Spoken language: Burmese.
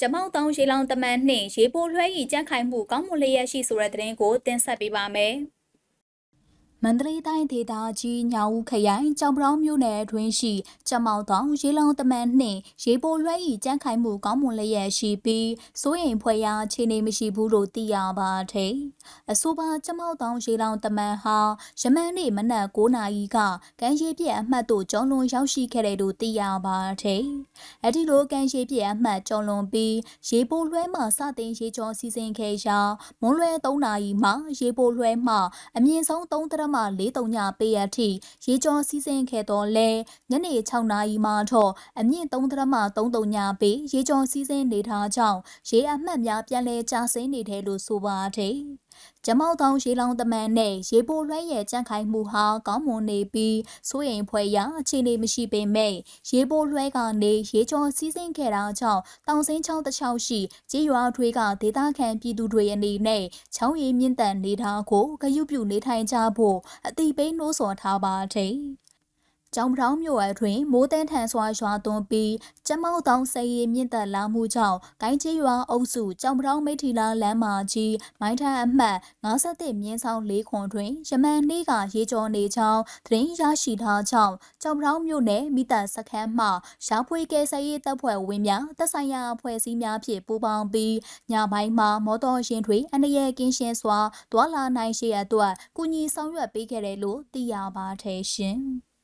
ကျမောက်တောင်ရေလောင်တမန်နှင့်ရေပိုလွှဲဤကြက်ခိုင်မှုကောင်းမွန်လျက်ရှိဆိုတဲ့သတင်းကိုတင်ဆက်ပေးပါမယ်။ မန္တလေးတိုင်းဒေသကြီးညောင်ဦးခရိုင်ကြောင်ပြောင်းမြို့နယ်အတွင်းရှိကျမောက်တောင်ရေလောင်တမန်နှင့်ရေပိုလွှဲဤကြက်ခိုင်မှုကောင်းမွန်လျက်ရှိပြီးစိုးရင်ဖွယ်ရာခြေနေမရှိဘူးလို့သိရပါတယ်။အဆိုပါကျမောက်တောင်ရေလောင်တမန်ဟာယမန်နေ့မနက်9နာရီကကမ်းခြေပြည့်အမှတ်သို့ကျောင်းလွန်ရောက်ရှိခဲ့တယ်လို့သိရပါတယ်။အဲဒီလိုကမ်းခြေပြည့်အမှတ်ကျော်လွန်ပြီးရေပိုလွှဲမှစတင်ရေကျော်စီစဉ်ခဲ့ရာမွန်းလွဲ3နာရီမှရေပိုလွှဲမှအမြင့်ဆုံး3တရမ43ညပေးရထိရေကျော်စီစဉ်ခဲ့တော့လဲညနေ6နာရီမှတော့အမြင့်3တရမ33ညပေးရေကျော်စီစဉ်နေထားကြောင်းရေအမှတ်များပြန်လည်ကျဆင်းနေတယ်လို့ဆိုပါတယ်။ ကျမောက်တောင်ရေလောင်တမန်နဲ့ရေပိုလွှဲရဲ့ကြန့်ခိုင်မှုဟာကောင်းမွန်နေပြီးစိုးရင်ဖွဲရအခြေအနေမရှိပေမဲ့ရေပိုလွှဲကနေရေကျော်စီးဆင်းခဲ့တာကြောင့်တောင်စင်းချောင်းတစ်ချောင်းရှိကြေးရွာတွေကဒေသခံပြည်သူတွေအနေနဲ့ချောင်းရည်မြင့်တန်နေတာကိုဂရုပြုနေထိုင်ကြဖို့အတိပေးနှိုးဆော်ထားပါတယ်။ ကျောင်းပြောင်းမြို့အတွင်းမိုးတန်းထန်စွာရွာသွန်းပြီးကျမောက်တောင်စရီမြင့်တက်လာမှုကြောင့်ကိုင်းကြီးရွာအုပ်စုကျောင်းပြောင်းမိထီလာလမ်းမကြီးမိုင်းထန်အမှတ်57မြင်းဆောင်၄ခွန်တွင်ယမန်နေ့ကရေကျော်နေကြောင်းသတင်းရရှိထားကြောင်းကျောင်းပြောင်းမြို့နယ်မိသက်စခန်းမှရှားဖွေကဲဆရေးတပ်ဖွဲ့ဝင်များတပ်ဆိုင်ရာအဖွဲ့အစည်းများဖြင့်ပူးပေါင်းပြီးညပိုင်းမှာမော်တော်ယာဉ်တွေအနေရကင်းရှင်းစွာတွာလာနိုင်ရှိရအတွက်ကုညီဆောင်ရွက်ပေးခဲ့တယ်လို့သိရပါတယ်ရှင်။